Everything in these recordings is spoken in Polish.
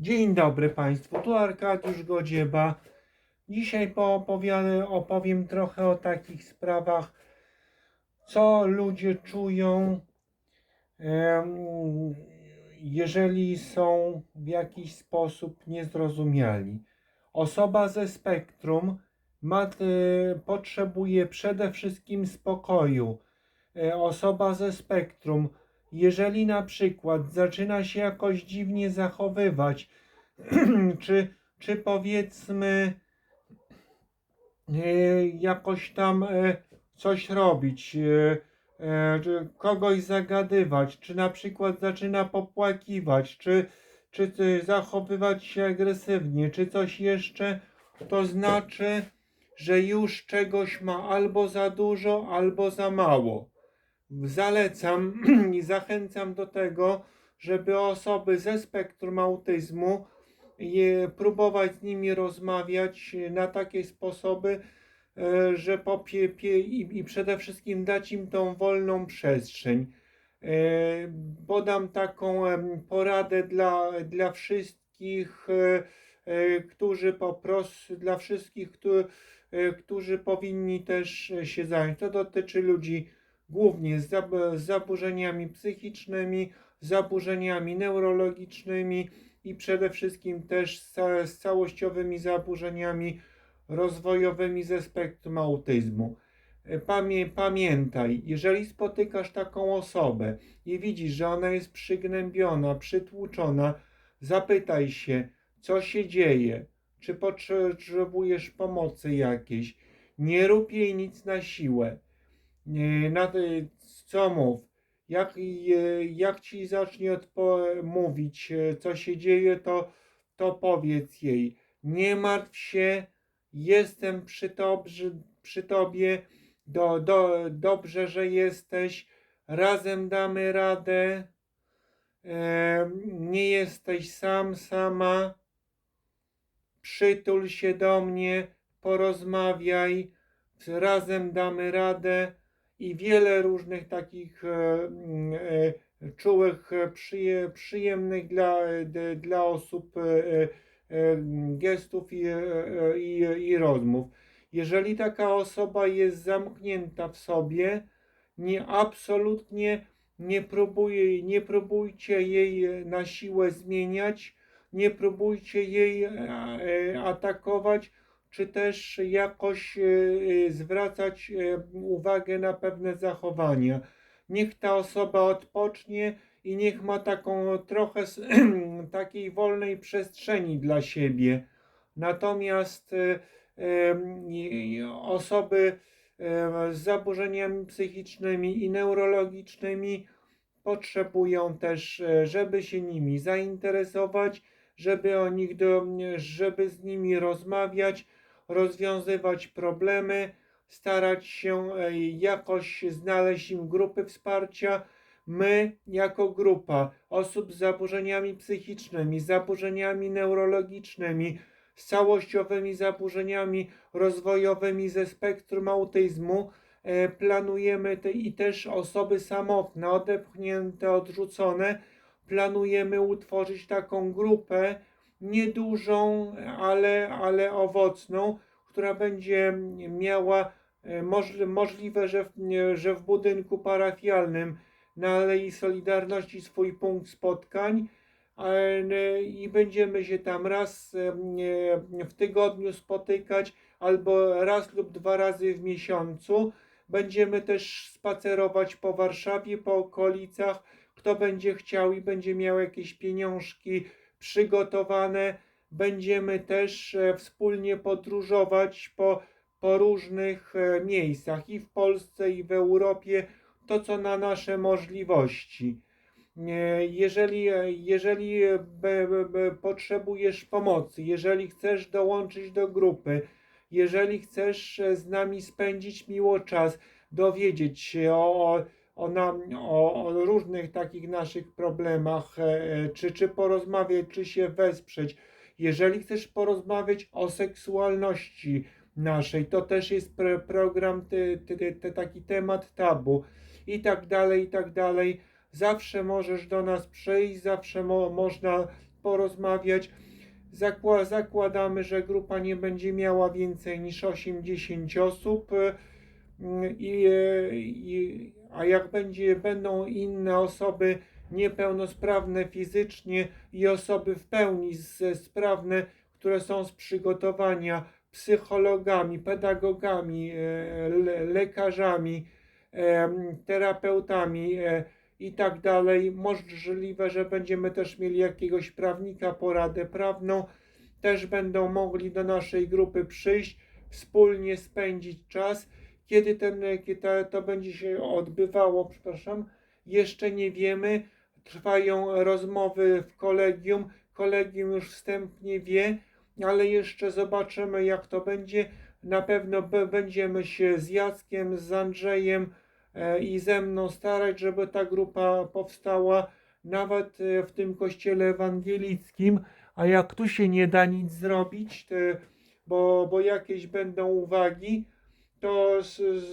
Dzień dobry Państwu, tu Arkadiusz Godzieba. Dzisiaj poopowiadam, opowiem trochę o takich sprawach, co ludzie czują, jeżeli są w jakiś sposób niezrozumiali. Osoba ze spektrum ma, e, potrzebuje przede wszystkim spokoju. E, Osoba ze spektrum jeżeli na przykład zaczyna się jakoś dziwnie zachowywać, czy, czy powiedzmy e, jakoś tam e, coś robić, e, czy kogoś zagadywać, czy na przykład zaczyna popłakiwać, czy, czy zachowywać się agresywnie, czy coś jeszcze, to znaczy, że już czegoś ma albo za dużo, albo za mało zalecam i zachęcam do tego, żeby osoby ze spektrum autyzmu próbować z nimi rozmawiać na takie sposoby, e, że popie, pie, i, i przede wszystkim dać im tą wolną przestrzeń. E, Podam taką em, poradę dla, dla wszystkich, e, e, którzy po prostu, dla wszystkich, którzy, którzy powinni też się zająć. To dotyczy ludzi głównie z, zab- z zaburzeniami psychicznymi, zaburzeniami neurologicznymi i przede wszystkim też z, ca- z całościowymi zaburzeniami rozwojowymi ze spektrum autyzmu. E, Pamię, pamiętaj, jeżeli spotykasz taką osobę i widzisz, że ona jest przygnębiona, przytłuczona, zapytaj się, co się dzieje, czy potrzebujesz pomocy jakiejś. Nie rób jej nic na siłę na ty, co mów, jak, e, jak ci zacznie mówić, e, co się dzieje, to, to powiedz jej. Nie martw się, jestem przy, tobrzy, przy tobie, do, do, dobrze, że jesteś, razem damy radę, e, nie jesteś sam, sama, przytul się do mnie, porozmawiaj, razem damy radę i wiele różnych takich e, mm, e, czułych, e, przyje, przyjemnych dla, dla osób e, gestów i, i, i rozmów. Jeżeli taka osoba jest zamknięta w sobie, nie absolutnie nie, nie próbujcie jej na siłę zmieniać, nie próbujcie jej atakować, czy też jakoś e, e, zwracać e, uwagę na pewne zachowania. Niech ta osoba odpocznie i niech ma taką trochę takiej wolnej przestrzeni dla siebie. Natomiast osoby z zaburzeniami psychicznymi i neurologicznymi potrzebują też, żeby się nimi zainteresować, żeby o nich do, żeby z nimi rozmawiać, rozwiązywać problemy, starać się e, jakoś znaleźć im grupy wsparcia. My, jako grupa osób z zaburzeniami psychicznymi, zaburzeniami neurologicznymi, z całościowymi zaburzeniami rozwojowymi ze spektrum autyzmu, e, planujemy te, i też osoby samotne, odepchnięte, odrzucone, planujemy utworzyć taką grupę, niedużą, ale, ale owocną, która będzie miała e, możli- możliwe, że w, że w budynku parafialnym na Alei Solidarności swój punkt spotkań i będziemy się tam raz e, w tygodniu spotykać albo raz lub dwa razy w miesiącu. Będziemy też spacerować po Warszawie, po okolicach. Kto będzie chciał i będzie miał jakieś pieniążki przygotowane, będziemy też e, wspólnie podróżować po, po różnych e, miejscach i w Polsce, i w Europie, to co na nasze możliwości. Jeżeli, e, jeżeli be, potrzebujesz pomocy, jeżeli chcesz dołączyć do grupy, jeżeli chcesz z nami spędzić miło czas, dowiedzieć się o, o, o, o, różnych takich naszych problemach, e, e, czy, czy porozmawiać, czy się wesprzeć. Jeżeli chcesz porozmawiać o seksualności naszej, to też jest program, ty, ty, ty, taki temat tabu i tak dalej, i tak dalej. Zawsze możesz do nas przyjść, zawsze mo, można porozmawiać. Zakła, zakładamy, że grupa nie będzie miała więcej niż 80 osób. E, I, e, i, a jak będzie, będą inne osoby niepełnosprawne fizycznie i osoby w pełni sprawne, które są z przygotowania psychologami, pedagogami, e, le, lekarzami, em, terapeutami e, i tak dalej. Możliwe, że będziemy też mieli jakiegoś prawnika, poradę prawną. Też będą mogli do naszej grupy przyjść, wspólnie spędzić czas. Kiedy, ten, kiedy to, to będzie się odbywało, przepraszam, jeszcze nie wiemy. Trwają rozmowy w kolegium. Kolegium już wstępnie wie, ale jeszcze zobaczymy, jak to będzie. Na pewno będziemy się z Jackiem, z Andrzejem e, i ze mną starać, żeby ta grupa powstała nawet e, w tym kościele ewangelickim. A jak tu się nie da nic zrobić, bo, bo jakieś będą uwagi, to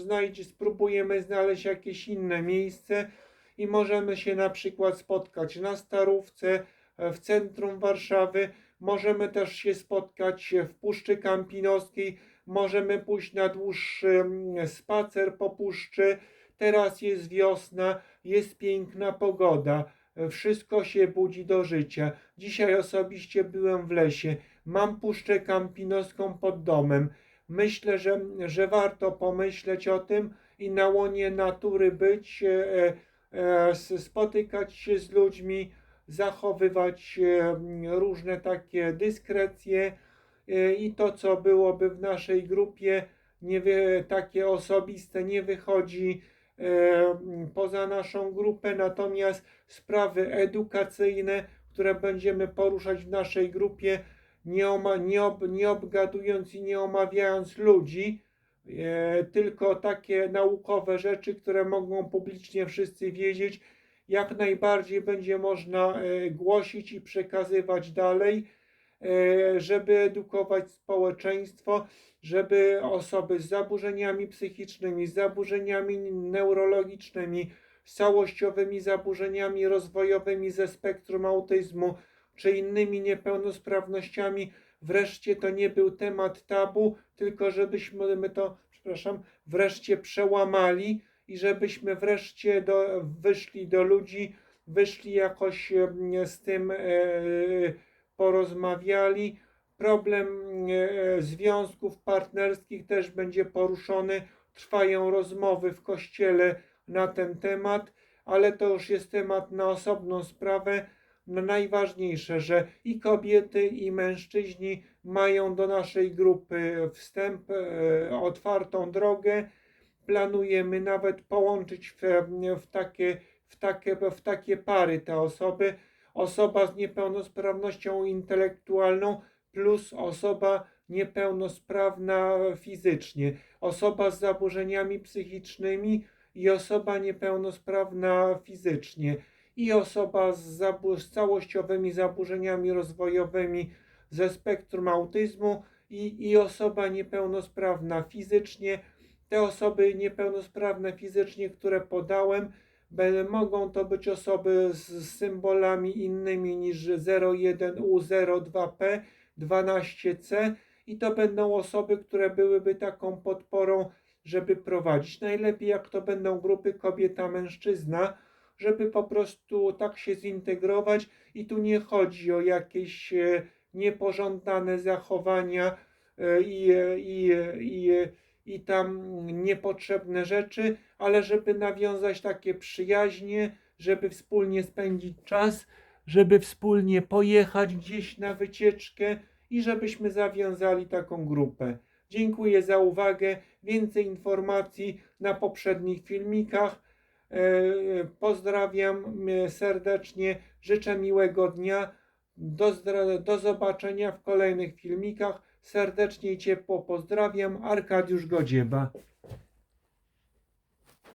znajdź, spróbujemy znaleźć jakieś inne miejsce i możemy się na przykład spotkać na Starówce, e, w centrum Warszawy. Możemy też się spotkać w Puszczy Kampinoskiej. Możemy pójść na dłuższy spacer po puszczy. Teraz jest wiosna, jest piękna pogoda. E, Wszystko się budzi do życia. Dzisiaj osobiście byłem w lesie. Mam Puszczę Kampinoską pod domem. Myślę, że, że warto pomyśleć o tym i na łonie natury być, e, e, spotykać się z ludźmi, zachowywać e, różne takie dyskrecje i to, co byłoby w naszej grupie, nie takie osobiste, nie wychodzi poza naszą grupę, natomiast sprawy edukacyjne, które będziemy poruszać w naszej grupie, nie, oma, nie, ob, nie obgadując i nie omawiając ludzi, e, tylko takie naukowe rzeczy, które mogą publicznie wszyscy wiedzieć, jak najbardziej będzie można e, głosić i przekazywać dalej, e, żeby edukować społeczeństwo, żeby osoby z zaburzeniami psychicznymi, z zaburzeniami neurologicznymi, z całościowymi zaburzeniami rozwojowymi ze spektrum autyzmu czy innymi niepełnosprawnościami, wreszcie to nie był temat tabu, tylko żebyśmy my to, przepraszam, wreszcie przełamali i żebyśmy wreszcie do, wyszli do ludzi, wyszli jakoś em, z tym e, porozmawiali. Problem e, związków partnerskich też będzie poruszony. Trwają rozmowy w kościele na ten temat, ale to już jest temat na osobną sprawę. No najważniejsze, że i kobiety, i mężczyźni mają do naszej grupy wstęp, e, otwartą drogę. Planujemy nawet połączyć w, w, takie, w, takie, w takie pary te osoby. Osoba z niepełnosprawnością intelektualną plus osoba niepełnosprawna fizycznie, osoba z zaburzeniami psychicznymi i osoba niepełnosprawna fizycznie i osoba z, z całościowymi zaburzeniami rozwojowymi ze spektrum autyzmu i, i osoba niepełnosprawna fizycznie. Te osoby niepełnosprawne fizycznie, które podałem, mogą to być osoby z symbolami innymi niż 01U02P, 12C i to będą osoby, które byłyby taką podporą, żeby prowadzić. Najlepiej jak to będą grupy kobieta, mężczyzna, żeby po prostu tak się zintegrować i tu nie chodzi o jakieś e, niepożądane zachowania e, i, i, i, i tam niepotrzebne rzeczy, ale żeby nawiązać takie przyjaźnie, żeby wspólnie spędzić czas, żeby wspólnie pojechać gdzieś na wycieczkę i żebyśmy zawiązali taką grupę. Dziękuję za uwagę. Więcej informacji na poprzednich filmikach. E, Pozdrawiam e, serdecznie, życzę miłego dnia. Do, do zobaczenia w kolejnych filmikach. Serdecznie i ciepło pozdrawiam. Arkadiusz Godzieba.